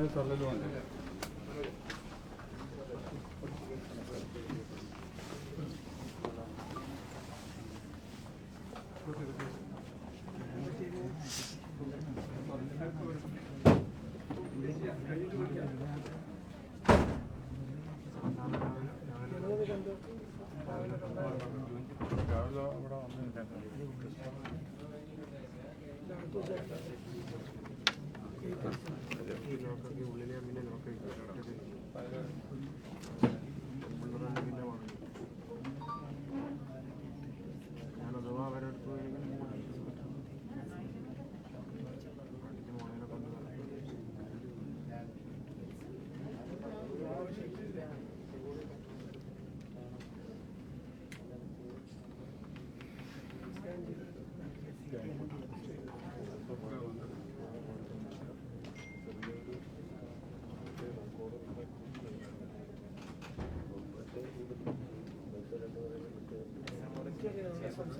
ശക്തമായ തള്ളലുമുണ്ട് രാവിലെ അവിടെ വന്നിട്ടുണ്ടായിരുന്നു ഉള്ളിലെ അമ്മിനെ നോക്കി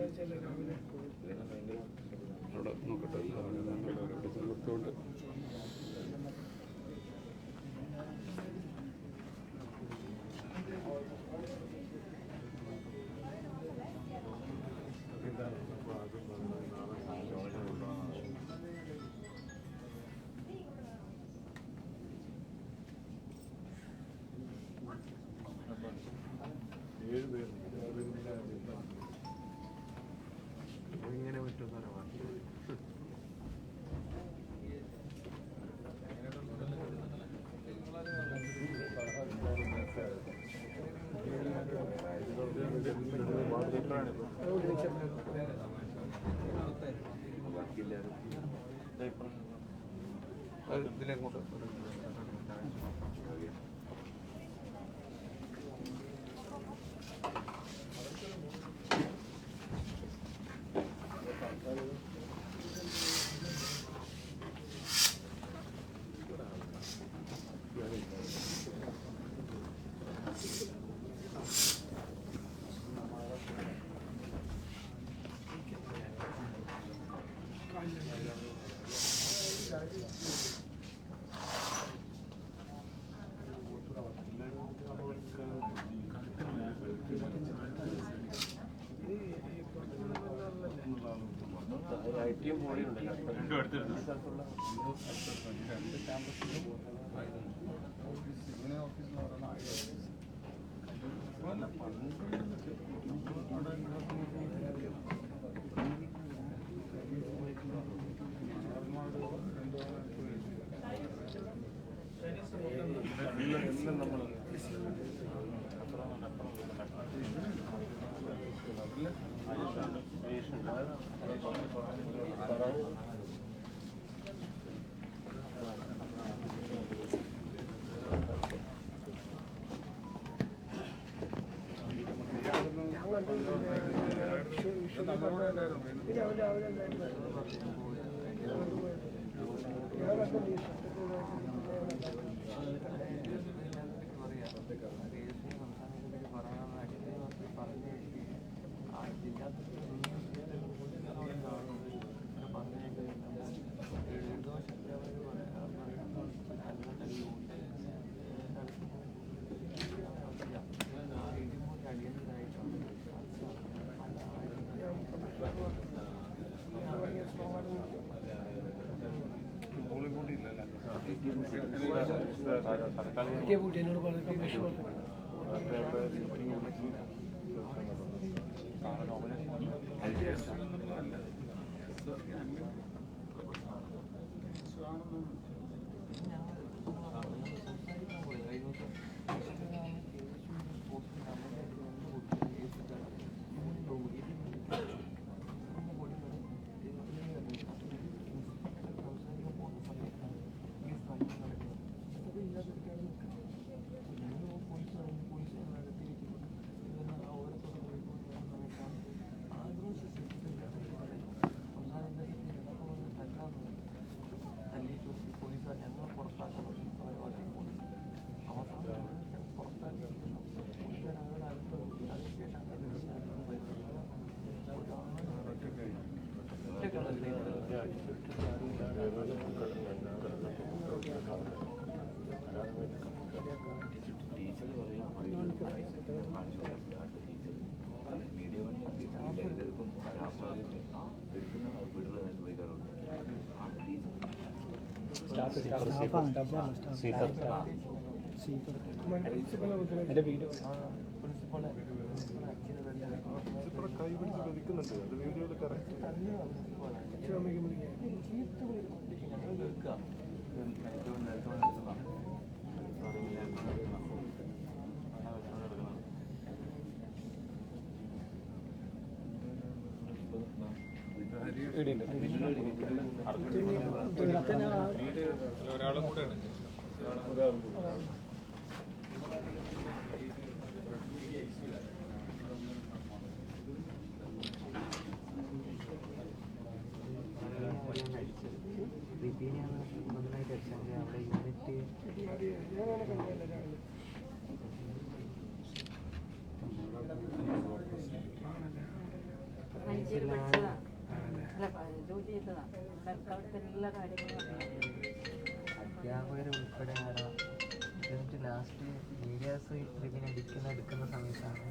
അവിടെ ഇതിലെങ്ങോട്ട് ഐ ടിയും പോളിയും ഉണ്ട്. രണ്ടും അടുത്തടുത്ത് രണ്ട് ക്യാമ്പസിലും എല്ലാം നമ്മൾ എന്നോട് പറഞ്ഞ കമ്മീഷൻ സംസാരം എന്റെ വീഡിയോ കൈ പിടിച്ച് അത് വീഡിയോയിൽ കറക്റ്റ് ഒരാളും കൂടെ നന്നായിട്ട് അടിച്ചാൽ അവിടെ യൂണിറ്റ് മഞ്ചേരി പഠിച്ചതാ അല്ല പ- ജോലി ചെയ്തതാ അവർക്ക് അവിടുത്തെ എല്ലാ കാര്യങ്ങളും അറിയാം അധ്യാപകർ ഉൾപ്പെടെ ആരാ എന്നിട്ട് ലാസ്റ്റ് മീഡിയാസ് ട്രിപ്പിന് എടുക്കുന്ന എടുക്കുന്ന സമയത്താണ്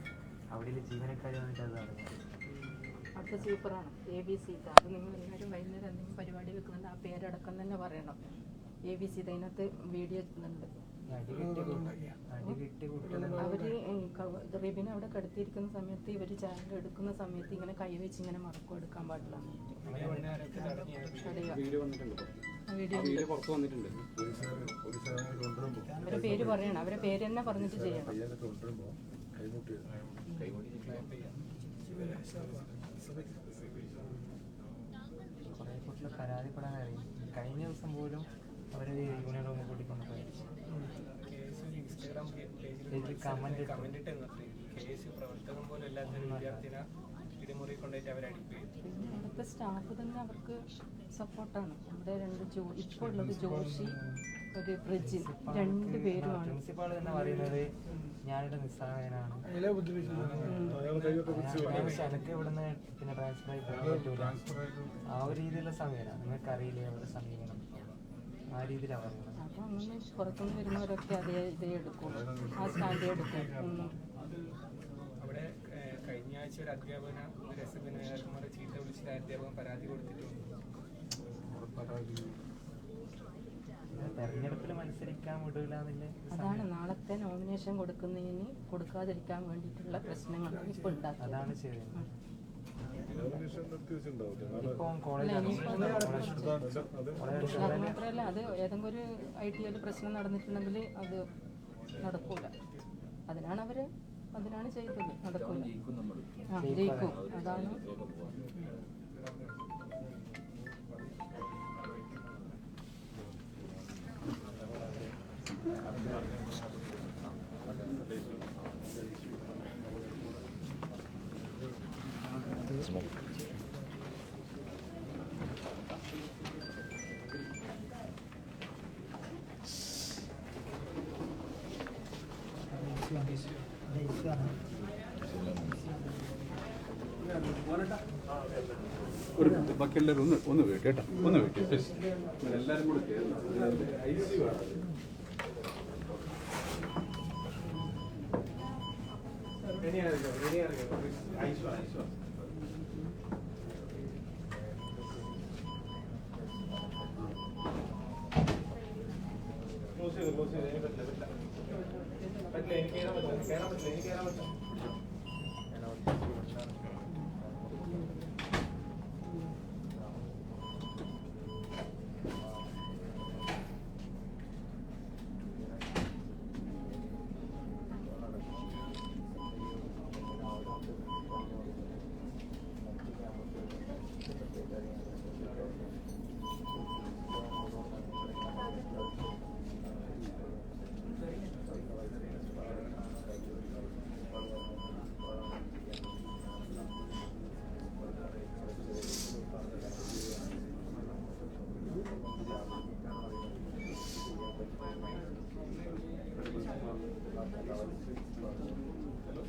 അവിടെയുള്ള ജീവനക്കാർ വന്നിട്ട് അത് അവിടുത്തെ സൂപ്പറാണ് എ ബി സി അത് നിങ്ങൾ എല്ലാവരും വൈകുന്നേരം എന്തെങ്കിലും പരിപാടി വെക്കുന്നുണ്ട് ആ പേരടക്കം തന്നെ പറയണം. എ ബി സി അതിനകത്ത് വീഡിയോ ഉണ്ട് അവർ റിബിൻ അവിടെ കടത്തിയിരിക്കുന്ന സമയത്ത് ഇവർ ചായ എടുക്കുന്ന സമയത്ത് ഇങ്ങനെ കൈവച്ച് ഇങ്ങനെ മറക്കും എടുക്കാൻ പാടില്ല അവരെ പേര് പറയണം. അവരെ പേര് തന്നെ പറഞ്ഞിട്ട് ചെയ്യണം. കുട്ടികൾ പരാതിപ്പെടാൻ അറിയും കഴിഞ്ഞ ദിവസം പോലും അവരെ യൂണിയൻ റൂമിൽ കമന്റ് ഇട്ട്. കേസ് പ്രവർത്തകം പോലും അല്ലാത്ത വിദ്യാർത്ഥിനെ ഇടിമുറി കൊണ്ടുപോയിട്ട് അവിടുത്തെ സ്റ്റാഫ് തന്നെ അവർക്ക് സപ്പോർട്ടാണ് അവിടെ രണ്ട് ജോ ഇപ്പോൾ ഉള്ളത് ജോഷി ഒരു ബ്രിജിൻ രണ്ട് പേരുമാണ് പ്രിൻസിപ്പാൾ തന്നെ പറയുന്നത് ഞാനിവിടെ നിസ്സഹായനാണ്. എനിക്ക് ഇവിടുന്ന് പിന്നെ ട്രാൻസ്ഫർ ആയി പോകാൻ പറ്റൂല. ആ ഒരു രീതിയിലുള്ള സമയമാണ്. നിങ്ങൾക്ക് അറിയില്ലേ അവരുടെ സമീപനം ആ രീതിയിലാണ് പറയുന്നത്. അങ്ങനെ പുറത്തുനിന്ന് വരുന്നവരൊക്കെ അതേ ഇതേ എടുക്കും. ആ സ്റ്റാൻഡേ എടുക്കും. അവിടെ ഏഹ്, കഴിഞ്ഞ ആഴ്ച ഒരു അധ്യാപകന രസബിൻ നേതാക്കന്മാരെ ചീത്ത വിളിച്ചിട്ട് അധ്യാപകൻ പരാതി കൊടുത്തിട്ടുണ്ട്. തെരഞ്ഞെടുപ്പിൽ മത്സരിക്കാൻ അതാണ് നാളത്തെ നോമിനേഷൻ കൊടുക്കുന്നതിന് കൊടുക്കാതിരിക്കാൻ വേണ്ടിയിട്ടുള്ള പ്രശ്നങ്ങൾ ഇപ്പൊ ഉണ്ടാക്കുന്നത് അതാണ് കോളേജ് അത്. മാത്രമല്ല അത് ഏതെങ്കിലും ഒരു ഐ ടി ഐയിൽ പ്രശ്നം നടന്നിട്ടുണ്ടെങ്കിൽ അത് നടക്കൂല. അതിനാണ് അവർ അതിനാണ് ചെയ്തത്. നടക്കൂല. ആ ജയിക്കും. അതാണ്. ബാക്കി ഒന്ന് ഒന്ന് വെയിറ്റ് കേട്ടോ ഒന്ന് വെയിറ്റ് എല്ലാവരും കൂടി പറ്റില്ല എനിക്ക് കയറാൻ പറ്റില്ല കയറാൻ പറ്റില്ല എനിക്ക് കയറാൻ പറ്റില്ല.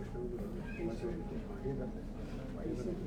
വേണം ഡെസിഗ്നേഷൻ മാനേജ്മെന്റ്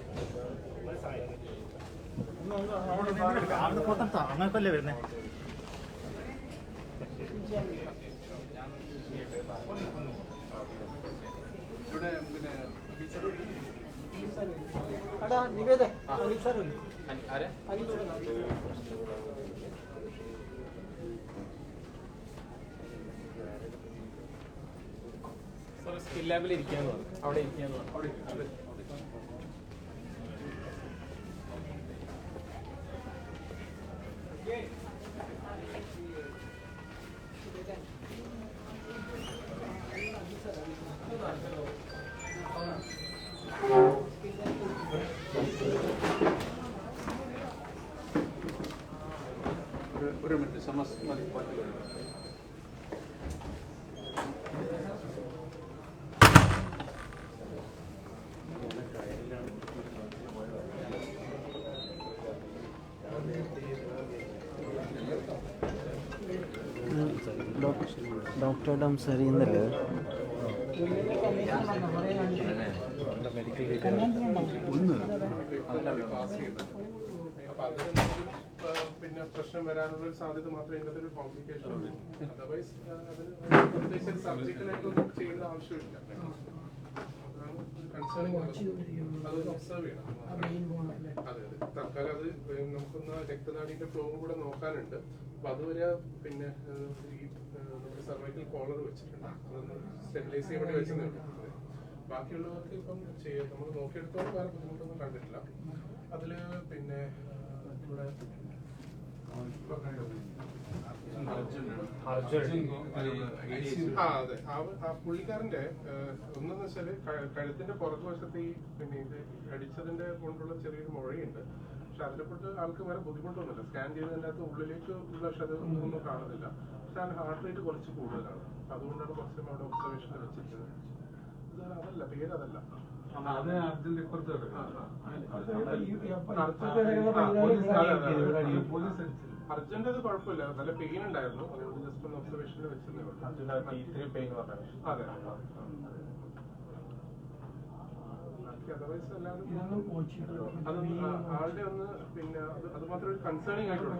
അങ്ങനല്ലേ വരുന്നേ ഇവിടെ പിന്നെ സ്കിൽ ലാബിൽ ഇരിക്കാന്ന് പറഞ്ഞു. അവിടെ ഇരിക്കാന്ന് പറഞ്ഞു. ഡോക്ടർ സംസാരിക്കുന്നില്ലേ ഒന്ന് പാസ് ചെയ്യുന്നത് അപ്പൊ അതിന് എന്തെങ്കിലും, ആ, പിന്നെ പ്രശ്നം വരാനുള്ള ഒരു സാധ്യത മാത്രമേ ഇതിനകത്ത് ഒരു കോംപ്ലിക്കേഷൻ ഉള്ളൂ അതർവൈസ് അതിന് പ്രത്യേകിച്ച് സർജിക്കലായിട്ടൊന്നും ചെയ്യേണ്ട ആവശ്യമില്ല. അതൊന്ന് ഒബ്സർവ് ചെയ്യണം. അതെ അതെ. തൽക്കാലം അത് നമുക്കൊന്ന് രക്തനാടിന്റെ ഫ്ലോവും കൂടെ നോക്കാനുണ്ട്. അപ്പൊ അതുവരെ പിന്നെ ആ, ഈ നമ്മുടെ സർവൈക്കൽ കോളർ വെച്ചിട്ടുണ്ട്. അതൊന്ന് സ്റ്റെബിലൈസ് ചെയ്യാൻ വേണ്ടി വെച്ചതേ ബാക്കിയുള്ളവർക്ക് ഇപ്പം ചെയ്യാം. നമ്മൾ നോക്കിയെടുത്തോളം വേറെ ബുദ്ധിമുട്ടൊന്നും കണ്ടിട്ടില്ല. അതിൽ പിന്നെ നമ്മുടെ ഇവിടെ ആ- പുള്ളിക്കാരന്റെ ഒന്നെന്ന് വെച്ചാൽ കഴുത്തിന്റെ പുറകു വശത്ത് ഈ പിന്നെ ഇത് അടിച്ചതിന്റെ കൊണ്ടുള്ള ചെറിയൊരു മുഴയുണ്ട്. പക്ഷെ അതിനെക്കൊണ്ട് ആൾക്ക് വേറെ ബുദ്ധിമുട്ടൊന്നുമില്ല. സ്കാൻ ചെയ്തതിന്റെ അകത്ത് ഉള്ളിലേക്ക് ഉള്ള ക്ഷത ഒന്നും കാണുന്നില്ല. പക്ഷെ അതിന് ഹാർട്ട് റേറ്റ് കുറച്ച് കൂടുതലാണ്. അതുകൊണ്ടാണ് കുറച്ചും അവിടെ ഒബ്സർവേഷൻ വെച്ചിരിക്കുന്നത്. അതല്ല പേരതല്ല അർജന്റ് കുഴപ്പമില്ല. നല്ല പെയിൻ ഉണ്ടായിരുന്നു. അതുകൊണ്ട് ജസ്റ്റ് ഒന്ന് ഒബ്സർവേഷനിൽ ഉള്ളൂ. അതെ. അതർവൈസ് എല്ലാവരും അത് ആ- ആളുടെ ഒന്ന് പിന്നെ അത് അത് മാത്രം ഒരു കൺസേണിങ് ആയിട്ടുള്ളൂ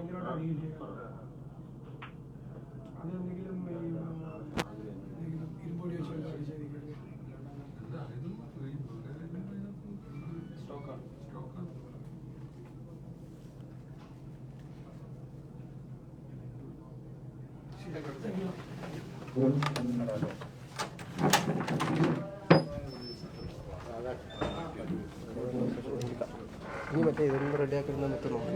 ഇനി മറ്റേ ഇതൊന്നും റെഡിയാക്കി നമുക്ക് നോക്കാം.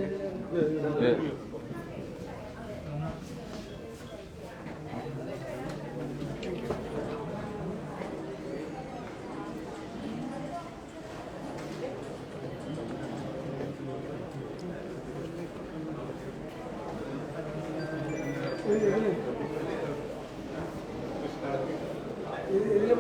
യൂണിയൻ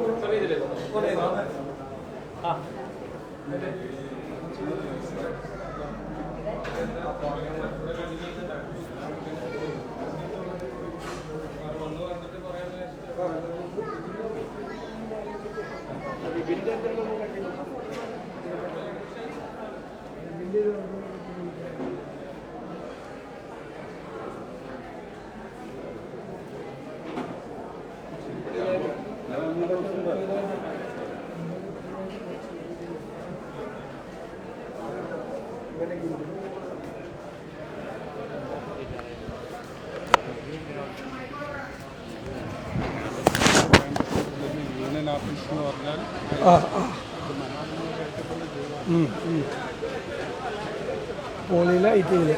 പോളിയിലെ നടത്തിയത്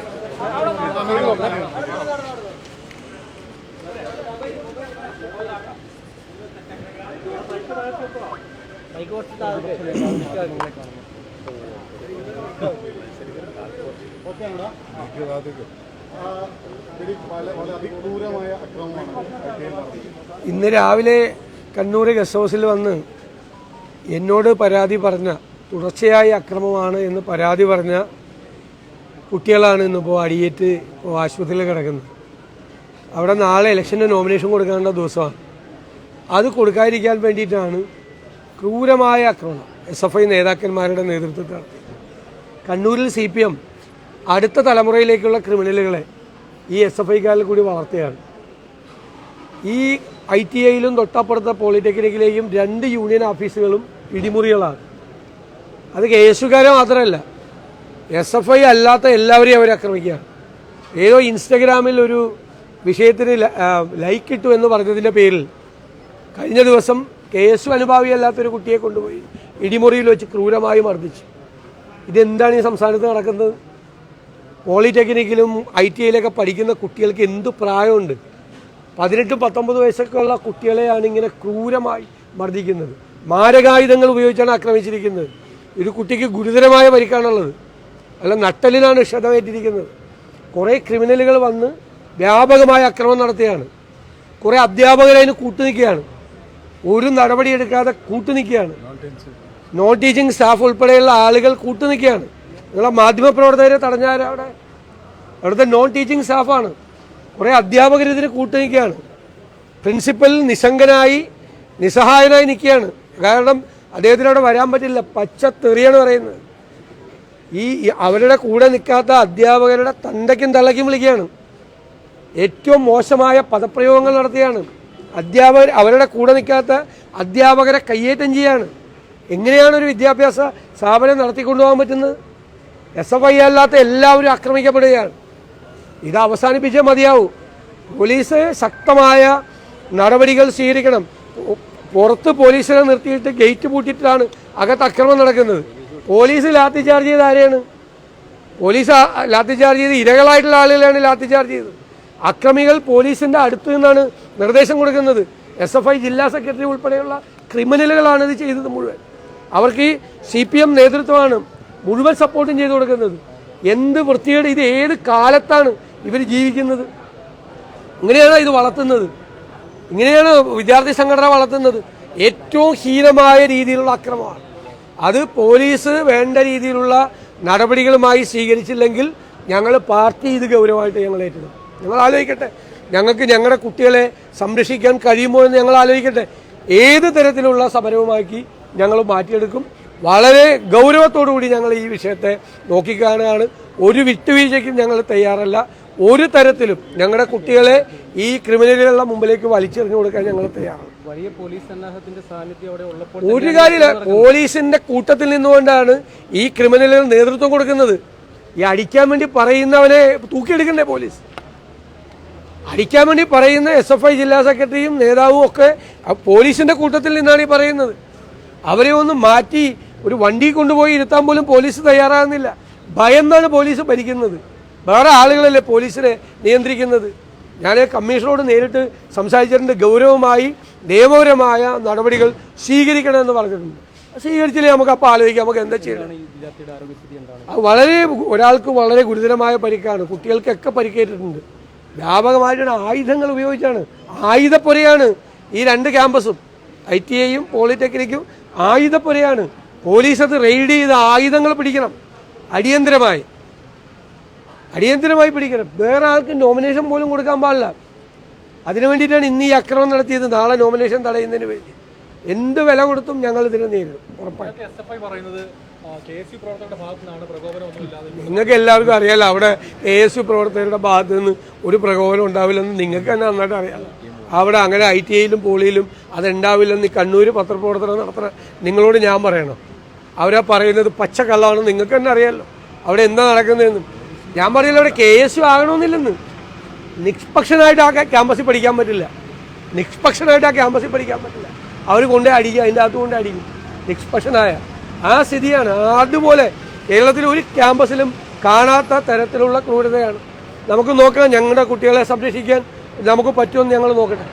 ഇന്ന് രാവിലെ കണ്ണൂർ ഗസ്റ്റ് ഹൗസിൽ വന്ന് എന്നോട് പരാതി പറഞ്ഞ തുടർച്ചയായ അക്രമമാണ് എന്ന് പരാതി പറഞ്ഞ കുട്ടികളാണ് ഇന്നിപ്പോൾ അടിയേറ്റ് ഇപ്പോൾ ആശുപത്രിയിൽ കിടക്കുന്നത്. അവിടെ നാളെ ഇലക്ഷന്റെ നോമിനേഷൻ കൊടുക്കേണ്ട ദിവസമാണ്. അത് കൊടുക്കാതിരിക്കാൻ വേണ്ടിയിട്ടാണ് ക്രൂരമായ ആക്രമണം എസ് എഫ് ഐ നേതാക്കന്മാരുടെ നേതൃത്വത്തിൽ. കണ്ണൂരിൽ സി പി എം അടുത്ത തലമുറയിലേക്കുള്ള ക്രിമിനലുകളെ ഈ എസ് എഫ് ഐക്കാരിൽ കൂടി വളർത്തുകയാണ്. ഈ ഐ ടി ഐയിലും തൊട്ടപ്പുറത്തെ പോളിടെക്നിക്കിലേക്കും രണ്ട് യൂണിയൻ ഓഫീസുകളും ഇടിമുറികളാണ് അത് കെ മാത്രമല്ല എസ് എഫ് ഐ അല്ലാത്ത എല്ലാവരെയും അവർ ആക്രമിക്കുകയാണ്. ഏതോ ഇൻസ്റ്റഗ്രാമിൽ ഒരു വിഷയത്തിന് ലൈക്ക് ഇട്ടു എന്ന് പറഞ്ഞതിന്റെ പേരിൽ കഴിഞ്ഞ ദിവസം കെ എസ് അനുഭാവിയല്ലാത്തൊരു കുട്ടിയെ കൊണ്ടുപോയി ഇടിമുറിയിൽ വെച്ച് ക്രൂരമായി മർദ്ദിച്ചു. ഇതെന്താണ് ഈ സംസ്ഥാനത്ത് നടക്കുന്നത്? പോളിടെക്നിക്കിലും ഐ ടി ഐയിലൊക്കെ പഠിക്കുന്ന കുട്ടികൾക്ക് എന്ത് പ്രായമുണ്ട്? പതിനെട്ടും പത്തൊമ്പത് വയസ്സൊക്കെ ഉള്ള കുട്ടികളെയാണ് ഇങ്ങനെ ക്രൂരമായി മർദ്ദിക്കുന്നത്. മാരകായുധങ്ങൾ ഉപയോഗിച്ചാണ് ആക്രമിച്ചിരിക്കുന്നത്. ഒരു കുട്ടിക്ക് ഗുരുതരമായ പരിക്കാണുള്ളത്. അല്ല നട്ടലിനാണ് ക്ഷതമേറ്റിരിക്കുന്നത്. കുറേ ക്രിമിനലുകൾ വന്ന് വ്യാപകമായ അക്രമം നടത്തുകയാണ് കുറേ അധ്യാപകരതിന് കൂട്ടുനിൽക്കുകയാണ്. ഒരു നടപടിയെടുക്കാതെ കൂട്ടുനിൽക്കുകയാണ്. നോൺ ടീച്ചിങ് സ്റ്റാഫ് ഉൾപ്പെടെയുള്ള ആളുകൾ കൂട്ടുനിൽക്കുകയാണ്. നിങ്ങളെ മാധ്യമപ്രവർത്തകരെ തടഞ്ഞാൽ അവിടെ അവിടുത്തെ നോൺ ടീച്ചിങ് സ്റ്റാഫാണ്. കുറേ അധ്യാപകർ ഇതിന് കൂട്ടുനിൽക്കുകയാണ് പ്രിൻസിപ്പൽ നിസ്സംഗനായി നിസ്സഹായനായി നിൽക്കുകയാണ്. കാരണം അദ്ദേഹത്തിന് അവിടെ വരാൻ പറ്റില്ല. പച്ച തെറിയാണ് പറയുന്നത്. ഈ അവരുടെ കൂടെ നിൽക്കാത്ത അധ്യാപകരുടെ തണ്ടയ്ക്കും തള്ളയ്ക്കും വിളിക്കുകയാണ്. ഏറ്റവും മോശമായ പദപ്രയോഗങ്ങൾ നടത്തുകയാണ്. അധ്യാപകർ അവരുടെ കൂടെ നിൽക്കാത്ത അധ്യാപകരെ കയ്യേറ്റം ചെയ്യാണ്. എങ്ങനെയാണ് ഒരു വിദ്യാഭ്യാസ സ്ഥാപനം നടത്തിക്കൊണ്ടുപോകാൻ പറ്റുന്നത്? എസ് എഫ് ഐ അല്ലാത്ത എല്ലാവരും ആക്രമിക്കപ്പെടുകയാണ്. ഇത് അവസാനിപ്പിച്ചേ മതിയാവൂ. പോലീസ് ശക്തമായ നടപടികൾ സ്വീകരിക്കണം. പുറത്ത് പോലീസിനെ നിർത്തിയിട്ട് ഗേറ്റ് പൂട്ടിയിട്ടാണ് അകത്ത് അക്രമം നടക്കുന്നത്. പോലീസ് ലാത്തി ചാർജ് ചെയ്ത് ആരെയാണ്? പോലീസ് ലാത്തി ചാർജ് ചെയ്ത് ഇരകളായിട്ടുള്ള ആളുകളെയാണ് ലാത്തി ചാർജ് ചെയ്തത്. അക്രമികൾ പോലീസിന്റെ അടുത്ത് നിന്നാണ് നിർദ്ദേശം കൊടുക്കുന്നത്. എസ് എഫ് ഐ ജില്ലാ സെക്രട്ടറി ഉൾപ്പെടെയുള്ള ക്രിമിനലുകളാണ് ഇത് ചെയ്തത് മുഴുവൻ. അവർക്ക് ഈ സി പി എം നേതൃത്വമാണ് മുഴുവൻ സപ്പോർട്ടും ചെയ്തു കൊടുക്കുന്നത്. എന്ത് വൃത്തികേട് ഇത് ഏത് കാലത്താണ് ഇവർ ജീവിക്കുന്നത്. ഇങ്ങനെയാണ് ഇത് വളർത്തുന്നത്. ഇങ്ങനെയാണ് വിദ്യാർത്ഥി സംഘടന വളർത്തുന്നത്. ഏറ്റവും ഹീനമായ രീതിയിലുള്ള അക്രമമാണ്. അത് പോലീസ് വേണ്ട രീതിയിലുള്ള നടപടികളുമായി സ്വീകരിച്ചില്ലെങ്കിൽ ഞങ്ങൾ പാർട്ടി ഇത് ഗൗരവമായിട്ട് ഞങ്ങൾ ഏറ്റെടുക്കും. ഞങ്ങൾ ആലോചിക്കട്ടെ. ഞങ്ങൾക്ക് ഞങ്ങളുടെ കുട്ടികളെ സംരക്ഷിക്കാൻ കഴിയുമോ എന്ന് ഞങ്ങൾ ആലോചിക്കട്ടെ. ഏത് തരത്തിലുള്ള സമരവുമാക്കി ഞങ്ങൾ മാറ്റിയെടുക്കും. വളരെ ഗൗരവത്തോടു കൂടി ഞങ്ങൾ ഈ വിഷയത്തെ നോക്കിക്കാണുകയാണ്. ഒരു വിട്ടുവീഴ്ചയ്ക്കും ഞങ്ങൾ തയ്യാറല്ല. ഒരു തരത്തിലും ഞങ്ങളുടെ കുട്ടികളെ ഈ ക്രിമിനലുകളുടെ മുമ്പിലേക്ക് വലിച്ചെറിഞ്ഞു കൊടുക്കാൻ ഞങ്ങൾ തയ്യാറാണ്. വലിയ പോലീസ് സന്നാഹത്തിന്റെ സാന്നിധ്യം അവിടെ ഉള്ളപ്പോൾ ഒരു കാര്യമില്ല. പോലീസിന്റെ കൂട്ടത്തിൽ നിന്നുകൊണ്ടാണ് ഈ ക്രിമിനലുകൾ നേതൃത്വം കൊടുക്കുന്നത്. ഈ അടിക്കാൻ വേണ്ടി പറയുന്നവനെ തൂക്കിയെടുക്കണ്ടേ പോലീസ്? അടിക്കാൻ വേണ്ടി പറയുന്ന എസ് എഫ് ഐ ജില്ലാ സെക്രട്ടറിയും നേതാവും ഒക്കെ പോലീസിന്റെ കൂട്ടത്തിൽ നിന്നാണ് ഈ പറയുന്നത്. അവരെ ഒന്ന് മാറ്റി ഒരു വണ്ടി കൊണ്ടുപോയി ഇരുത്താൻ പോലും പോലീസ് തയ്യാറാകുന്നില്ല. ഭയന്നാണ് പോലീസ് ഭരിക്കുന്നത്. വേറെ ആളുകളല്ലേ പോലീസിനെ നിയന്ത്രിക്കുന്നത്? ഞാൻ കമ്മീഷനോട് നേരിട്ട് സംസാരിച്ചതിന്റെ ഗൗരവമായി നിയമപരമായ നടപടികൾ സ്വീകരിക്കണമെന്ന് പറഞ്ഞിട്ടുണ്ട്. സ്വീകരിച്ചില്ലേ നമുക്ക് അപ്പോൾ ആലോചിക്കാം. നമുക്ക് എന്താ ചെയ്യണം വളരെ ഒരാൾക്ക് വളരെ ഗുരുതരമായ പരിക്കാണ്. കുട്ടികൾക്കൊക്കെ പരിക്കേറ്റിട്ടുണ്ട്. വ്യാപകമായിട്ടാണ് ആയുധങ്ങൾ ഉപയോഗിച്ചാണ്. ആയുധപ്പുരയാണ് ഈ രണ്ട് ക്യാമ്പസും. ഐ ടി ഐയും പോളിടെക്നിക്കും ആയുധപ്പുരയാണ്. പോലീസ് അത് റെയ്ഡ് ചെയ്ത് ആയുധങ്ങൾ പിടിക്കണം. അടിയന്തരമായി. അടിയന്തരമായി പിടിക്കണം. വേറെ ആൾക്ക് നോമിനേഷൻ പോലും കൊടുക്കാൻ പാടില്ല. അതിനു വേണ്ടിയിട്ടാണ് ഇന്ന് ഈ അക്രമം നടത്തിയത്. നാളെ നോമിനേഷൻ തടയുന്നതിന് വേണ്ടി. എന്ത് വില കൊടുത്തും ഞങ്ങൾ ഇതിനെ നേരിടും. നിങ്ങൾക്ക് എല്ലാവർക്കും അറിയാലോ അവിടെ കെ എസ് യു പ്രവർത്തകരുടെ ഭാഗത്ത് നിന്ന് ഒരു പ്രകോപനം ഉണ്ടാവില്ലെന്ന് നിങ്ങൾക്ക് തന്നെ നന്നായിട്ട് അറിയാലോ അവിടെ അങ്ങനെ ഐ ടി ഐയിലും പോളിയിലും അതുണ്ടാവില്ലെന്ന് കണ്ണൂർ പത്രപ്രവർത്തനം നടത്തുന്ന നിങ്ങളോട് ഞാൻ പറയണം. അവരാ പറയുന്നത് പച്ചക്കള്ളാണെന്ന് നിങ്ങൾക്ക് തന്നെ അറിയാമല്ലോ അവിടെ എന്താ നടക്കുന്നതെന്ന് ഞാൻ പറയില്ല അവിടെ കെ എസ് യു ആകണമെന്നില്ലെന്ന്. നിഷ്പക്ഷനായിട്ട് ആ ക്യാമ്പസിൽ പഠിക്കാൻ പറ്റില്ല. നിഷ്പക്ഷനായിട്ട് ആ ക്യാമ്പസിൽ പഠിക്കാൻ പറ്റില്ല. അവർ കൊണ്ടേ അടിക്കുക അതിന്റെ അകത്ത് കൊണ്ടേ അടിക്കും. നിഷ്പക്ഷനായ ആ സ്ഥിതിയാണ്. അതുപോലെ കേരളത്തിൽ ഒരു ക്യാമ്പസിലും കാണാത്ത തരത്തിലുള്ള ക്രൂരതയാണ്. നമുക്ക് നോക്കാം ഞങ്ങളുടെ കുട്ടികളെ സംരക്ഷിക്കാൻ നമുക്ക് പറ്റുമെന്ന് ഞങ്ങൾ നോക്കട്ടെ.